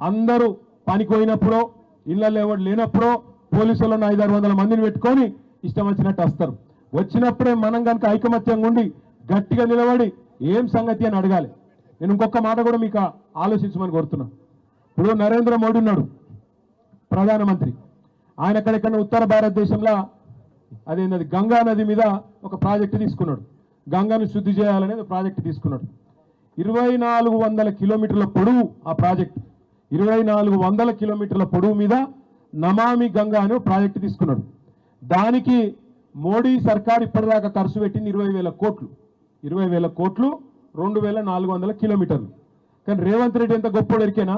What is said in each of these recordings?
అందరూ పనికిపోయినప్పుడో ఇళ్ళల్లో ఎవరు లేనప్పుడో పోలీసులను ఐదారు వందల మందిని పెట్టుకొని ఇష్టం వచ్చినట్టు వస్తారు. వచ్చినప్పుడే మనం కనుక ఐకమత్యంగా ఉండి గట్టిగా నిలబడి ఏం సంగతి అని అడగాలి. నేను ఇంకొక మాట కూడా మీకు ఆలోచించమని కోరుతున్నా. ఇప్పుడు నరేంద్ర మోడీ ఉన్నాడు ప్రధానమంత్రి. ఆయన ఎక్కడెక్కడ ఉత్తర భారతదేశంలో అదేంటది గంగా నది మీద ఒక ప్రాజెక్టు తీసుకున్నాడు. గంగాను శుద్ధి చేయాలనేది ప్రాజెక్టు తీసుకున్నాడు. ఇరవై నాలుగు వందల కిలోమీటర్ల పొడవు ఆ ప్రాజెక్టు. ఇరవై నాలుగు వందల కిలోమీటర్ల పొడవు మీద నమామి గంగా అనే ప్రాజెక్టు తీసుకున్నాడు. దానికి మోడీ సర్కార్ ఇప్పటిదాకా ఖర్చు పెట్టింది ఇరవై వేల కోట్లు. ఇరవై వేల కోట్లు రెండు వేల నాలుగు వందల కిలోమీటర్లు. కానీ రేవంత్ రెడ్డి ఎంత గొప్ప ఎరికేనా?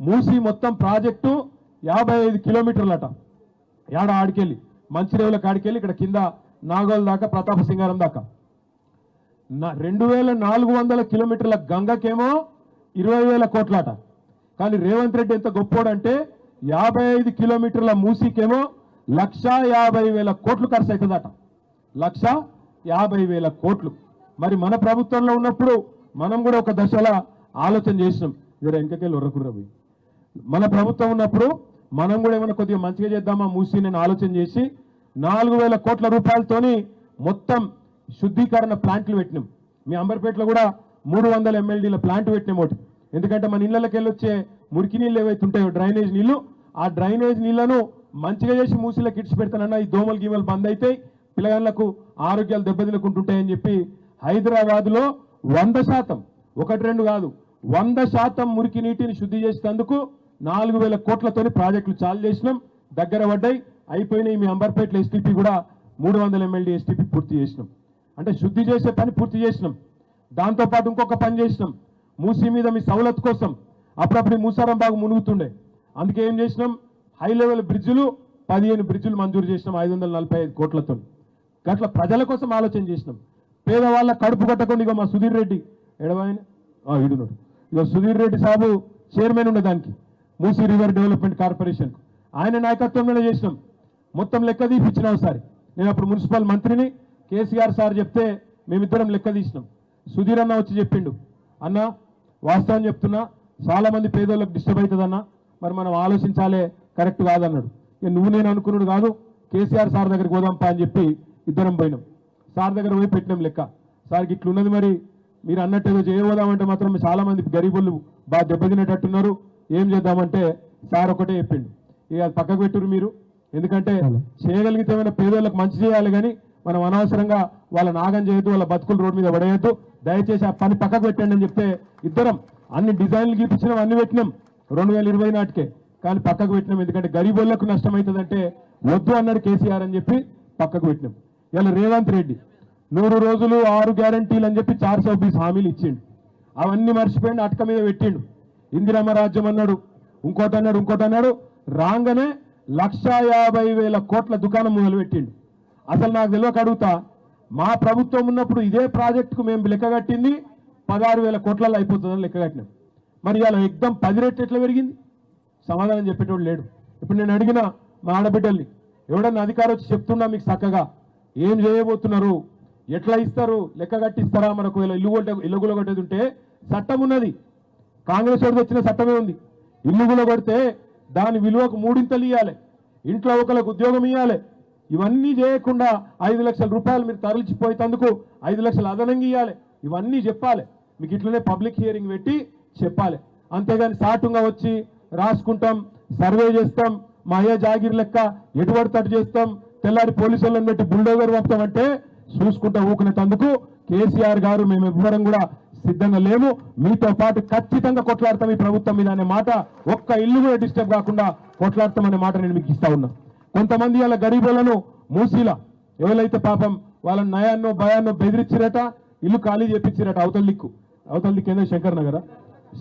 మూసి మొత్తం ప్రాజెక్టు యాభై ఐదు కిలోమీటర్లట. ఏడ ఆడికెళ్ళి? మంచిరేవుల కాడికెళ్ళి ఇక్కడ కింద నాగోల్ దాకా ప్రతాప సింగారం దాకా. నా రెండు వేల నాలుగు వందల కిలోమీటర్ల గంగకేమో ఇరవై వేల కోట్లాట. కానీ రేవంత్ రెడ్డి ఎంత గొప్పోడంటే యాభై ఐదు కిలోమీటర్ల మూసీకేమో లక్ష యాభై వేల కోట్లు ఖర్చు అవుతుందట లక్ష యాభై వేల కోట్లు. మరి మన ప్రభుత్వంలో ఉన్నప్పుడు మనం కూడా ఒక దశలో ఆలోచన చేసినాం. జర వెనకకెళ్ళి ఉర్రకుర్ర పోయి. మన ప్రభుత్వం ఉన్నప్పుడు మనం కూడా ఏమైనా కొద్దిగా మంచిగా చేద్దామా మూసి నేను ఆలోచన చేసి నాలుగు వేల కోట్ల రూపాయలతోని మొత్తం శుద్ధీకరణ ప్లాంట్లు పెట్టినాం. మీ అంబర్పేటలో కూడా మూడు వందల ఎమ్మెల్డీల ప్లాంట్ పెట్టినాం ఒకటి. ఎందుకంటే మన ఇళ్ళకి వచ్చే మురికి నీళ్ళు ఏవైతే ఉంటాయో డ్రైనేజ్ నీళ్ళు ఆ డ్రైనేజ్ నీళ్ళను మంచిగా చేసి మూసిలో కిడ్స్ పెడతానన్నా ఈ దోమలు గీమలు బంద్ అవుతాయి పిల్లగాళ్ళకు ఆరోగ్యాలు దెబ్బతినకుంటుంటాయని చెప్పి హైదరాబాద్లో వంద శాతం ఒకటి రెండు కాదు వంద శాతం మురికి నీటిని శుద్ధి చేసేందుకు నాలుగు వేల కోట్లతోని ప్రాజెక్టులు చాలు చేసినాం. దగ్గర పడ్డాయి. అయిపోయినాయి మీ అంబర్పేటలో ఎస్టీపీ కూడా మూడు వందల ఎమ్మెల్యే ఎస్టీపీ పూర్తి చేసినాం. అంటే శుద్ధి చేసే పని పూర్తి చేసినాం. దాంతోపాటు ఇంకొక పని చేసినాం. మూసీ మీద మీ సవలత్ కోసం అప్పుడప్పుడు మూసారం బాగా మునుగుతుండే. అందుకే ఏం చేసినాం? హై లెవెల్ బ్రిడ్జులు పదిహేను బ్రిడ్జులు మంజూరు చేసినాం ఐదు వందల నలభై ఐదు కోట్లతో. గట్ల ప్రజల కోసం ఆలోచన చేసినాం. పేదవాళ్ళ కడుపు కట్టకుండా ఇక మా సుధీర్ రెడ్డి ఎడవాయన ఇడున్నాడు ఇక సుధీర్ రెడ్డి సాబు చైర్మన్ ఉండే దానికి మూసీ రివర్ డెవలప్మెంట్ కార్పొరేషన్ ఆయన నాయకత్వంలోనే చేసినాం. మొత్తం లెక్క తీపిచ్చినాం ఒకసారి. నేను అప్పుడు మున్సిపల్ మంత్రిని కేసీఆర్ సార్ చెప్తే మేమిద్దరం లెక్క తీసినాం. సుధీర్ అన్న వచ్చి చెప్పిండు. అన్న వాస్తవం చెప్తున్నా చాలా మంది పేదోళ్ళకి డిస్టర్బ్ అవుతుందన్న మరి మనం ఆలోచించాలే కరెక్ట్ కాదన్నాడు. ఇక నువ్వు నేను అనుకున్నాడు కాదు కేసీఆర్ సార్ దగ్గరికి పోదాంపా అని చెప్పి ఇద్దరం పోయినాం. సార్ దగ్గర పోయి పెట్టినాం లెక్క. సార్కి ఇట్లున్నది మరి మీరు అన్నట్టు ఏదో చేయబోదామంటే మాత్రం చాలా మంది గరీబులు బాగా దెబ్బతినేటట్టున్నారు ఏం చేద్దామంటే సార్ ఒకటే చెప్పిండు. ఇక అది పక్కకు పెట్టురు మీరు. ఎందుకంటే చేయగలిగితే ఏమైనా పేదోళ్ళకి మంచి చేయాలి కానీ మనం అనవసరంగా వాళ్ళ నాగం చేయొద్దు వాళ్ళ బతుకులు రోడ్డు మీద పడేయద్దు. దయచేసి ఆ పని పక్కకు పెట్టండి అని చెప్తే ఇద్దరం అన్ని డిజైన్లు గీపించినాం అన్ని పెట్టినాం రెండు వేల ఇరవై నాటికే. కానీ పక్కకు పెట్టినాం ఎందుకంటే గరీబోళ్ళకు నష్టం అవుతుందంటే వద్దు అన్నాడు కేసీఆర్ అని చెప్పి పక్కకు పెట్టినాం. ఇలా రేవంత్ రెడ్డి నూరు రోజులు ఆరు గ్యారంటీలు అని చెప్పి చార్ సౌబీస్ హామీలు ఇచ్చిండు. అవన్నీ మర్చిపోయిండు అటక మీద పెట్టిండు. ఇందిరమ్మ రాజ్యం అన్నాడు ఇంకోటి అన్నాడు ఇంకోటి అన్నాడు. రాగానే లక్ష యాభై వేల కోట్ల దుకాణం మొదలు పెట్టిండు అసలు నాకు తెలియక అడుగుతా. మా ప్రభుత్వం ఉన్నప్పుడు ఇదే ప్రాజెక్టుకు మేము లెక్క కట్టింది పదహారు వేల కోట్లలో అయిపోతుందని లెక్కగట్టినాం మరి ఇలా ఎగ్దం పది రెట్లు ఎట్లా పెరిగింది? సమాధానం చెప్పేటోడు లేడు. ఇప్పుడు నేను అడిగిన మా ఆడబిడ్డల్ని ఎవడన్నా అధికారం వచ్చి చెప్తున్నా మీకు చక్కగా ఏం చేయబోతున్నారు? ఎట్లా ఇస్తారు? లెక్క కట్టిస్తారా? మనకు ఇలా ఇల్లు కొట్టే ఇల్లు కూడా కొట్టేది ఉంటే చట్టం ఉన్నది. కాంగ్రెస్ వాడికి వచ్చిన చట్టమే ఉంది. ఇల్లు కూడా దాని విలువకు మూడింతలు ఇవ్వాలి ఇంట్లో ఒకరికి ఉద్యోగం ఇవ్వాలి ఇవన్నీ చేయకుండా ఐదు లక్షల రూపాయలు మీరు తరలిచిపోయేందుకు ఐదు లక్షలు అదనంగా ఇవ్వాలి ఇవన్నీ చెప్పాలి. మీకు ఇట్లనే పబ్లిక్ హియరింగ్ పెట్టి చెప్పాలి. అంతేగాని సాటుగా వచ్చి రాసుకుంటాం సర్వే చేస్తాం మా అయ్య జాగిర్ లెక్క ఎటువంటి తట్టు చేస్తాం తెల్లారి పోలీసులను పెట్టి బుల్డోగర్ పంపుతామంటే చూసుకుంటా ఊకునేటందుకు కేసీఆర్ గారు మేము ఇవ్వడం కూడా సిద్ధంగా లేము. మీతో పాటు ఖచ్చితంగా కొట్లాడతాం ఈ ప్రభుత్వం మీద అనే మాట. ఒక్క ఇల్లు కూడా డిస్టర్బ్ కాకుండా కొట్లాడతాం అనే మాట నేను మీకు ఇస్తా ఉన్నా. కొంతమంది అలా గరీబులను మూసీల. ఎవరైతే పాపం వాళ్ళ నయాన్నో భయాన్నో బెదిరించిరట ఇల్లు ఖాళీ చేపించిరట అవతల దిక్కు. అవతల దిక్కు ఏందో శంకర్ నగర్?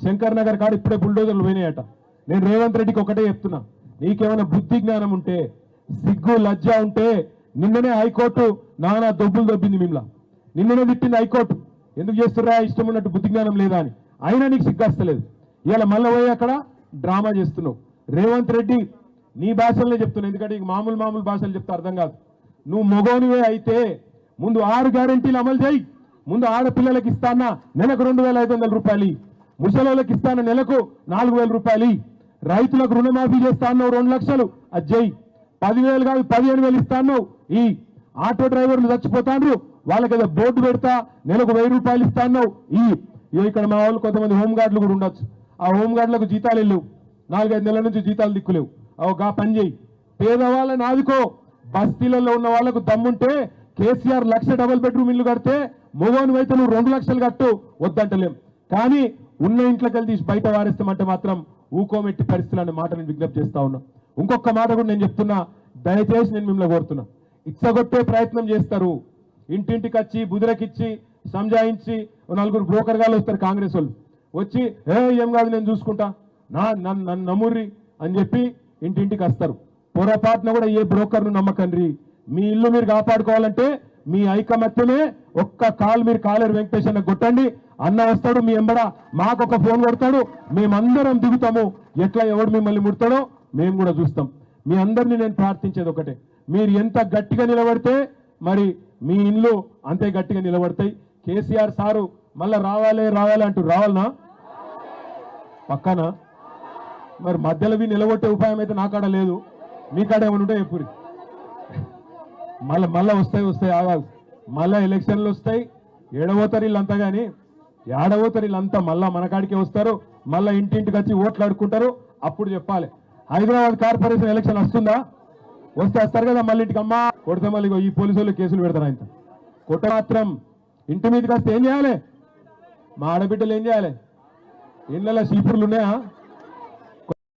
శంకర్ నగర్ కాడ ఇప్పుడే బుల్డోజర్లు పోయినాయట. నేను రేవంత్ రెడ్డికి ఒకటే చెప్తున్నా. నీకేమైనా బుద్ధి జ్ఞానం ఉంటే సిగ్గు లజ్జ ఉంటే నిన్ననే హైకోర్టు నానా దొబ్బులు దొబ్బింది మిమ్మల్ని. నిన్ననే తిట్టింది హైకోర్టు. ఎందుకు చేస్తుర్రా? ఇష్టం ఉన్నట్టు బుద్ధి జ్ఞానం లేదా అని. అయినా నీకు సిగ్గస్తలేదు. ఇవాళ మళ్ళీ పోయి అక్కడ డ్రామా చేస్తున్నావు. రేవంత్ రెడ్డి నీ భాషలనే చెప్తున్నా ఎందుకంటే నీకు మామూలు మామూలు భాషలు చెప్తే అర్థం కాదు. నువ్వు మొగోనివే అయితే ముందు ఆరు గ్యారెంటీలు అమలు చేయి. ముందు ఆడపిల్లలకి ఇస్తానా నెలకు రెండు వేల ఐదు వందల రూపాయలు. ముసలోళ్ళకి ఇస్తాను నెలకు నాలుగు వేల రూపాయలు. రైతులకు రుణమాఫీ చేస్తాను రెండు లక్షలు అది చేయి. పదివేలు కాదు పదిహేను వేలు ఇస్తాను ఈ. ఆటో డ్రైవర్లు చచ్చిపోతాండ్రు వాళ్ళకి ఏదో బోర్డు పెడతా నెలకు వెయ్యి రూపాయలు ఇస్తాను ఈ. ఇక్కడ మా వాళ్ళు కొంతమంది హోంగార్డులు కూడా ఉండొచ్చు. ఆ హోంగార్డులకు జీతాలు వెళ్ళవు నాలుగైదు నెలల నుంచి జీతాలు దిక్కులేవు. గా పని చేయి. పేదవాళ్ళని ఆదుకో. బస్తీలలో ఉన్న వాళ్ళకు దమ్ముంటే కేసీఆర్ లక్ష డబుల్ బెడ్రూమ్ ఇల్లు కడితే మగోని అయితే నువ్వు రెండు లక్షలు కట్టు వద్దంటలేం. కానీ ఉన్న ఇంట్లోకి వెళ్ళి తీసి బయట వారేస్తామంటే మాత్రం ఊకోమెట్టి పరిస్థితులు అనే మాట నేను విజ్ఞప్తి చేస్తా ఉన్నా. ఇంకొక మాట కూడా నేను చెప్తున్నా. దయచేసి నేను మిమ్మల్ని కోరుతున్నా. ఇచ్చగొట్టే ప్రయత్నం చేస్తారు. ఇంటింటికి వచ్చి బుదిరకిచ్చి సంజాయించి నలుగురు బ్రోకర్ గాలు వస్తారు కాంగ్రెస్ వాళ్ళు. వచ్చి ఏ ఏం కాదు నేను చూసుకుంటా. నా నన్ను నన్ను నమ్ముర్రి అని చెప్పి ఇంటింటికి వస్తారు. పొరపాటున కూడా ఏ బ్రోకర్ను నమ్మకండి. మీ ఇల్లు మీరు కాపాడుకోవాలంటే మీ ఐకమత్యమే ఒక్క కాల్ మీరు కాలేరు వెంకటేష్ అన్న కొట్టండి. అన్న వస్తాడు మీ ఎంబడ మాకొక ఫోన్ కొడతాడు. మేమందరం దిగుతాము. ఎట్లా ఎవడు మిమ్మల్ని ముడతాడో మేము కూడా చూస్తాం. మీ అందరినీ నేను ప్రార్థించేది ఒకటే. మీరు ఎంత గట్టిగా నిలబడితే మరి మీ ఇండ్లు అంతే గట్టిగా నిలబడతాయి. కేసీఆర్ సారు మళ్ళా రావాలి రావాలి అంటూ రావాలనా? పక్కన? మరి మధ్యలో నిలబొట్టే ఉపాయం అయితే నా కాడ లేదు. మీ కాడ ఏమైనా ఉంటే ఎప్పుడు మళ్ళీ మళ్ళీ వస్తాయి వస్తాయి ఆగాలి మళ్ళీ ఎలక్షన్లు వస్తాయి. ఏడవోతారు వీళ్ళంతా కానీ ఏడవోతారు వీళ్ళంతా మళ్ళా మన కాడికే వస్తారు. మళ్ళీ ఇంటింటికి వచ్చి ఓట్లు ఆడుకుంటారు అప్పుడు చెప్పాలి. హైదరాబాద్ కార్పొరేషన్ ఎలక్షన్ వస్తుందా? వస్తే వస్తారు కదా మళ్ళీ ఇంటికి అమ్మా. కొడితే మళ్ళీ ఇగో ఈ పోలీసు వాళ్ళు కేసులు పెడతారు ఆయన. కొట్ట మాత్రం ఇంటి మీదకి వస్తే ఏం చేయాలి? మా ఆడబిడ్డలు ఏం చేయాలి? ఇళ్ళలో చీపుర్లు ఉన్నాయా?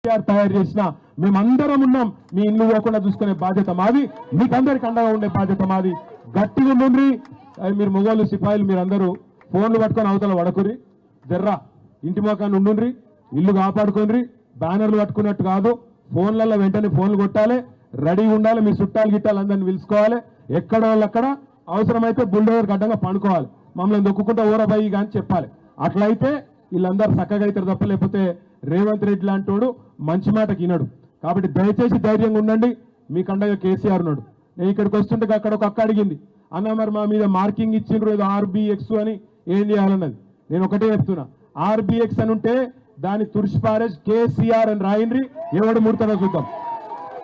కేసీఆర్ తయారు చేసిన మేమందరం ఉన్నాం. మీ ఇల్లు పోకుండా చూసుకునే బాధ్యత మాది. మీకందరికి అండగా ఉండే బాధ్యత మాది. గట్టిగా ఉండుండ్రి మీరు మొగోళ్ళు సిపాయిలు మీరందరూ ఫోన్లు పట్టుకొని అవతల వడకుర్రి జర్రా ఇంటి మోకాన్ని ఉండుండ్రి ఇల్లు కాపాడుకుని బ్యానర్లు పట్టుకున్నట్టు కాదు. ఫోన్లలో వెంటనే ఫోన్లు కొట్టాలి. రెడీ ఉండాలి. మీ చుట్టాలు గిట్టాలు అందరిని పిలుచుకోవాలి. ఎక్కడ వాళ్ళు అక్కడ అవసరమైతే బుల్డోజర్ గడ్డంగా పండుకోవాలి. మమ్మల్ని దొక్కుకుంటా ఊరబాయి కానీ చెప్పాలి. అట్లయితే వీళ్ళందరూ చక్కగా అవుతారు తప్ప లేకపోతే రేవంత్ రెడ్డి లాంటోడు మంచి మాటకి వినడు. కాబట్టి దయచేసి ధైర్యంగా ఉండండి. మీ కండగా కేసీఆర్ ఉన్నాడు. నేను ఇక్కడికి వస్తుంటే అక్కడ ఒక అక్క అడిగింది అన్న మరి మా మీద మార్కింగ్ ఇచ్చిండ్రు ఏదో ఆర్బిఎక్స్ అని ఏం చేయాలన్నది? నేను ఒకటే చెప్తున్నా ఆర్బిఎక్స్ అని ఉంటే దాన్ని తుడిచి పారేజ్ కేసీఆర్ అని రాయండ్రి ఎవడు ముడతాడో చూద్దాం.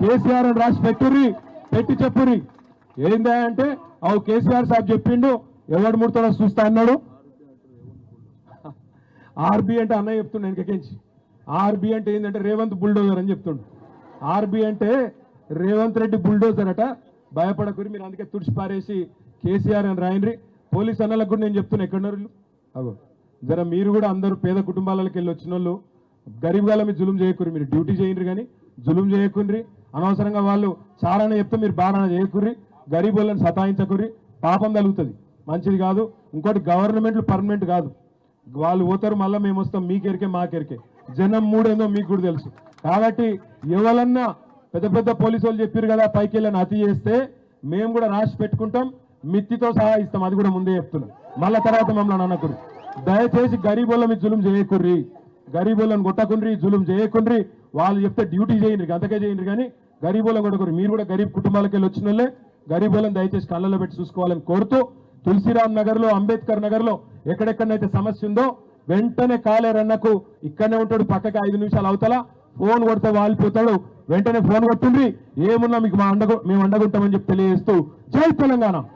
కేసీఆర్ అని రాసి పెట్టుర్రి పెట్టి చెప్పుర్రి. ఏందా అంటే అవు కేసీఆర్ సాబ్ చెప్పిండు ఎవడు ముడతాడో చూస్తా అన్నాడు. ఆర్బి అంటే అన్నయ్య చెప్తుండే వెనకకించి ఆర్బి అంటే ఏంటంటే రేవంత్ బుల్డోజర్ అని చెప్తుండు. ఆర్బి అంటే రేవంత్ రెడ్డి బుల్డోజర్ అట. భయపడకూరి మీరు అందుకే తుడిచి పారేసి కేసీఆర్ అని రాయండ్రి పోలీస్ అన్నలకు కూడా నేను చెప్తున్నా ఎక్కడున్నారు అగో జర మీరు కూడా అందరూ పేద కుటుంబాలకు వెళ్ళి వచ్చిన వాళ్ళు గరీబ్ గాల మీరు జులుం చేయకుర్రి. మీరు డ్యూటీ చేయండి కానీ జులుం చేయకుండ్రి అనవసరంగా వాళ్ళు చారాన చెప్తే మీరు బారణ చేయకుర్రి. గరీబ్ వాళ్ళని సతాయించకుర్రి. పాపం తగులుతుంది మంచిది కాదు. ఇంకోటి గవర్నమెంట్లు పర్మనెంట్ కాదు. వాళ్ళు పోతారు మళ్ళీ మేము వస్తాం మీకెరికే మాకెరికే జనం మూడేందో మీకు కూడా తెలుసు. కాబట్టి ఎవరన్నా పెద్ద పెద్ద పోలీసు వాళ్ళు చెప్పారు కదా పైకి వెళ్ళని అతి చేస్తే మేము కూడా రాసి పెట్టుకుంటాం మిత్తితో సహా ఇస్తాం. అది కూడా ముందే చెప్తున్నాం. మళ్ళా తర్వాత మమ్మల్ని అనకుర్రి. దయచేసి గరీబుల మీద జులుం చేయకుర్రి. గరీబులను కొట్టకుండ్రి జులుం చేయకుండ్రి. వాళ్ళు చెప్తే డ్యూటీ చేయండి అంతకే చేయండి కానీ గరీబులను కొట్టకుర్రి. మీరు కూడా గరీబ్ కుటుంబాలకు వెళ్ళి వచ్చిన వాళ్ళే గరీబులను దయచేసి కళ్ళలో పెట్టి చూసుకోవాలని కోరుతూ తులసిరామ్ నగర్లో అంబేద్కర్ నగర్లో ఎక్కడెక్కడైతే సమస్య ఉందో వెంటనే కాలేరన్నకు ఇక్కడనే ఉంటాడు పక్కకి ఐదు నిమిషాలు అవుతలా. ఫోన్ కొడితే వాలిపోతాడు. వెంటనే ఫోన్ కొట్టుండ్రి. ఏమున్నా మీకు మా అండగు మేము అండగుంటామని చెప్పి తెలియజేస్తూ జై తెలంగాణ.